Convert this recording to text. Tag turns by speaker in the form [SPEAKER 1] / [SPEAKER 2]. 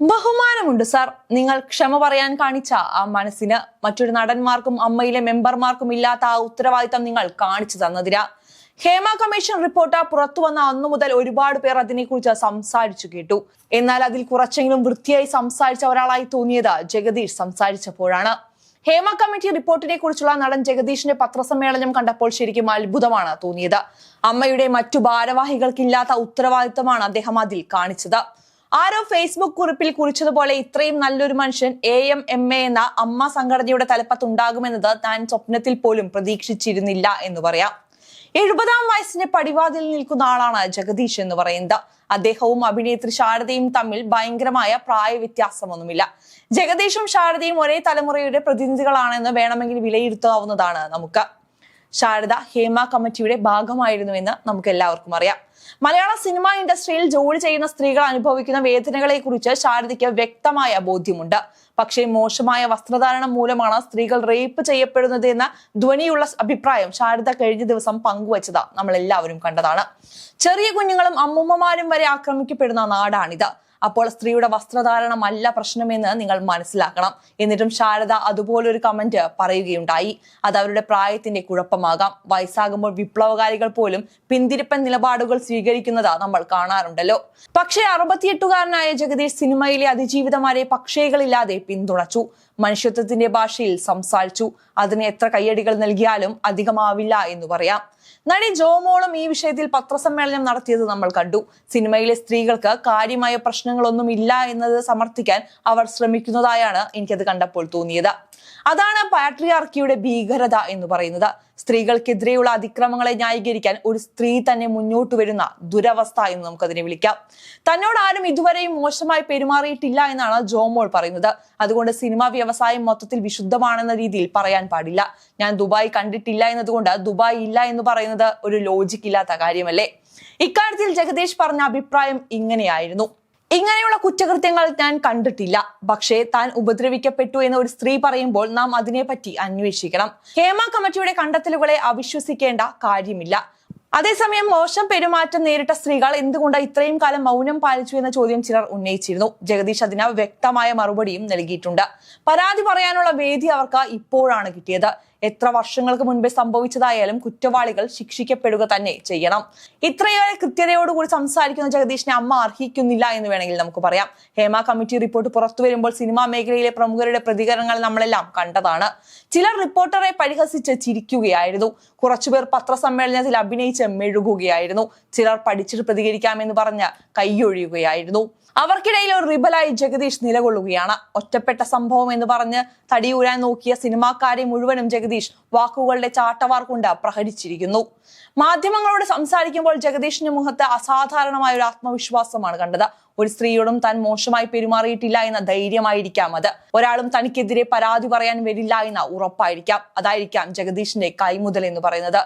[SPEAKER 1] ബഹുമാനമുണ്ട് sir. നിങ്ങൾ ക്ഷമ പറയാൻ കാണിച്ച ആ മനസ്സിന് മറ്റൊരു നടന്മാർക്കും അമ്മയിലെ മെമ്പർമാർക്കും ഇല്ലാത്ത ആ ഉത്തരവാദിത്തം നിങ്ങൾ കാണിച്ചു തന്നതിര ഹേമ കമ്മീഷൻ റിപ്പോർട്ട് പുറത്തു വന്ന അന്നു മുതൽ ഒരുപാട് പേർ അതിനെക്കുറിച്ച് സംസാരിച്ചു കേട്ടു. എന്നാൽ അതിൽ കുറച്ചെങ്കിലും വൃത്തിയായി സംസാരിച്ച ഒരാളായി തോന്നിയത് ജഗദീഷ് സംസാരിച്ചപ്പോഴാണ്. ഹേമ കമ്മിറ്റി റിപ്പോർട്ടിനെ കുറിച്ചുള്ള നടൻ ജഗദീഷിന്റെ പത്രസമ്മേളനം കണ്ടപ്പോൾ ശരിക്കും അത്ഭുതമാണ് തോന്നിയത്. അമ്മയുടെ മറ്റു ഭാരവാഹികൾക്കില്ലാത്ത ഉത്തരവാദിത്തമാണ് അദ്ദേഹം അതിൽ കാണിച്ചത്. ആരോ ഫേസ്ബുക്ക് കുറിപ്പിൽ കുറിച്ചതുപോലെ ഇത്രയും നല്ലൊരു മനുഷ്യൻ എ എം എം എ എന്ന അമ്മ സംഘടനയുടെ തലപ്പത്തുണ്ടാകുമെന്നത് താൻ സ്വപ്നത്തിൽ പോലും പ്രതീക്ഷിച്ചിരുന്നില്ല എന്ന് പറയാം. എഴുപതാം വയസ്സിന്റെ പടിവാതിൽ നിൽക്കുന്ന ആളാണ് ജഗദീഷ് എന്ന് പറയുന്നത്. അദ്ദേഹവും അഭിനേത്രി ശാരദയും തമ്മിൽ ഭയങ്കരമായ പ്രായ വ്യത്യാസമൊന്നുമില്ല ജഗദീഷും ശാരദയും ഒരേ തലമുറയുടെ പ്രതിനിധികളാണെന്ന് വേണമെങ്കിൽ വിലയിരുത്താവുന്നതാണ് നമുക്ക്. ശാരദ ഹേമ കമ്മിറ്റിയുടെ ഭാഗമായിരുന്നുവെന്ന് നമുക്ക് എല്ലാവർക്കും അറിയാം. മലയാള സിനിമാ ഇൻഡസ്ട്രിയിൽ ജോലി ചെയ്യുന്ന സ്ത്രീകൾ അനുഭവിക്കുന്ന വേദനകളെ കുറിച്ച് ശാരദയ്ക്ക് വ്യക്തമായ ബോധ്യമുണ്ട്. പക്ഷേ മോശമായ വസ്ത്രധാരണം മൂലമാണ് സ്ത്രീകൾ റേപ്പ് ചെയ്യപ്പെടുന്നത് എന്ന ധ്വനിയുള്ള അഭിപ്രായം ശാരദ കഴിഞ്ഞ ദിവസം പങ്കുവച്ചത് നമ്മൾ എല്ലാവരും കണ്ടതാണ്. ചെറിയ കുഞ്ഞുങ്ങളും അമ്മൂമ്മമാരും വരെ ആക്രമിക്കപ്പെടുന്ന നാടാണിത്. അപ്പോൾ സ്ത്രീയുടെ വസ്ത്രധാരണമല്ല പ്രശ്നമെന്ന് നിങ്ങൾ മനസ്സിലാക്കണം. എന്നിട്ടും ശാരദ അതുപോലൊരു കമന്റ് പറയുകയുണ്ടായി. അത് അവരുടെ പ്രായത്തിന്റെ കുഴപ്പമാകാം. വയസ്സാകുമ്പോൾ വിപ്ലവകാരികൾ പോലും പിന്തിരിപ്പൻ നിലപാടുകൾ സ്വീകരിക്കുന്നത് നമ്മൾ കാണാറുണ്ടല്ലോ. പക്ഷേ അറുപത്തിയെട്ടുകാരനായ ജഗദീഷ് സിനിമയിലെ അതിജീവിതമാരെ പക്ഷേകളില്ലാതെ പിന്തുണച്ചു. മനുഷ്യത്വത്തിന്റെ ഭാഷയിൽ സംസാരിച്ചു. അതിന് എത്ര കയ്യടികൾ നൽകിയാലും അധികമാവില്ല എന്ന് പറയാം. നടി ജോമോളും ഈ വിഷയത്തിൽ പത്രസമ്മേളനം നടത്തിയത് നമ്മൾ കണ്ടു. സിനിമയിലെ സ്ത്രീകൾക്ക് കാര്യമായ പ്രശ്നങ്ങളൊന്നും ഇല്ല എന്നത് സമർത്ഥിക്കാൻ അവർ ശ്രമിക്കുന്നതായാണ് എനിക്കത് കണ്ടപ്പോൾ തോന്നിയത്. അതാണ് പാട്രിയാർക്കിയുടെ ഭീകരത എന്ന് പറയുന്നത്. സ്ത്രീകൾക്കെതിരെയുള്ള അതിക്രമങ്ങളെ ന്യായീകരിക്കാൻ ഒരു സ്ത്രീ തന്നെ മുന്നോട്ട് വരുന്ന ദുരവസ്ഥ എന്ന് നമുക്കതിനെ വിളിക്കാം. തന്നോട് ആരും ഇതുവരെയും മോശമായി പെരുമാറിയിട്ടില്ല എന്നാണ് ജോമോൾ പറയുന്നത്. അതുകൊണ്ട് സിനിമാ വ്യവസായം മൊത്തത്തിൽ വിശുദ്ധമാണെന്ന രീതിയിൽ പറയാൻ പാടില്ല. ഞാൻ ദുബായ് കണ്ടിട്ടില്ല എന്നതുകൊണ്ട് ദുബായ് ഇല്ല എന്ന് പറയുന്നത് ഒരു ലോജിക് ഇല്ലാത്ത കാര്യമല്ലേ? ഇക്കാര്യത്തിൽ ജഗദീഷ് പറഞ്ഞ അഭിപ്രായം ഇങ്ങനെയായിരുന്നു. ഇങ്ങനെയുള്ള കുറ്റകൃത്യങ്ങൾ ഞാൻ കണ്ടിട്ടില്ല. പക്ഷേ താൻ ഉപദ്രവിക്കപ്പെട്ടു എന്ന് ഒരു സ്ത്രീ പറയുമ്പോൾ നാം അതിനെപ്പറ്റി അന്വേഷിക്കണം. ഹേമ കമ്മിറ്റിയുടെ കണ്ടെത്തലുകളെ അവിശ്വസിക്കേണ്ട കാര്യമില്ല. അതേസമയം മോശം പെരുമാറ്റം നേരിട്ട സ്ത്രീകൾ എന്തുകൊണ്ട് ഇത്രയും കാലം മൗനം പാലിച്ചു എന്ന ചോദ്യം ചിലർ ഉന്നയിച്ചിരുന്നു. ജഗദീഷ് അതിന് വ്യക്തമായ മറുപടിയും നൽകിയിട്ടുണ്ട്. പരാതി പറയാനുള്ള വേദി അവർക്ക് ഇപ്പോഴാണ് കിട്ടിയത്. എത്ര വർഷങ്ങൾക്ക് മുൻപേ സംഭവിച്ചതായാലും കുറ്റവാളികൾ ശിക്ഷിക്കപ്പെടുക തന്നെ ചെയ്യണം. ഇത്രയേറെ കൃത്യതയോടുകൂടി സംസാരിക്കുന്ന ജഗദീഷിനെ അമ്മ അർഹിക്കുന്നില്ല എന്ന് വേണമെങ്കിൽ നമുക്ക് പറയാം. ഹേമ കമ്മിറ്റി റിപ്പോർട്ട് പുറത്തു വരുമ്പോൾ സിനിമാ മേഖലയിലെ പ്രമുഖരുടെ പ്രതികരണങ്ങൾ നമ്മളെല്ലാം കണ്ടതാണ്. ചിലർ റിപ്പോർട്ടറെ പരിഹസിച്ച് ചിരിക്കുകയായിരുന്നു. കുറച്ചുപേർ പത്രസമ്മേളനത്തിൽ അഭിനയിച്ച് മെഴുകുകയായിരുന്നു. ചിലർ പഠിച്ചിട്ട് പ്രതികരിക്കാമെന്ന് പറഞ്ഞ് കൈയൊഴിയുകയായിരുന്നു. അവർക്കിടയിൽ ഒരു റിബലായി ജഗദീഷ് നിലകൊള്ളുകയാണ്. ഒറ്റപ്പെട്ട സംഭവം എന്ന് പറഞ്ഞ് തടിയൂരാൻ നോക്കിയ സിനിമാക്കാരെ മുഴുവനും ജഗദീഷ് വാക്കുകളുടെ ചാട്ടവാർ കൊണ്ട് പ്രഹരിച്ചിരിക്കുന്നു. മാധ്യമങ്ങളോട് സംസാരിക്കുമ്പോൾ ജഗദീഷിന്റെ മുഖത്ത് അസാധാരണമായ ഒരു ആത്മവിശ്വാസമാണ് കണ്ടത്. ഒരു സ്ത്രീയോടും താൻ മോശമായി പെരുമാറിയിട്ടില്ല എന്ന ധൈര്യമായിരിക്കാം അത്. ഒരാളും തനിക്കെതിരെ പരാതി പറയാൻ വരില്ല എന്ന ഉറപ്പായിരിക്കാം. അതായിരിക്കാം ജഗദീഷിന്റെ കൈമുതൽ എന്ന് പറയുന്നത്.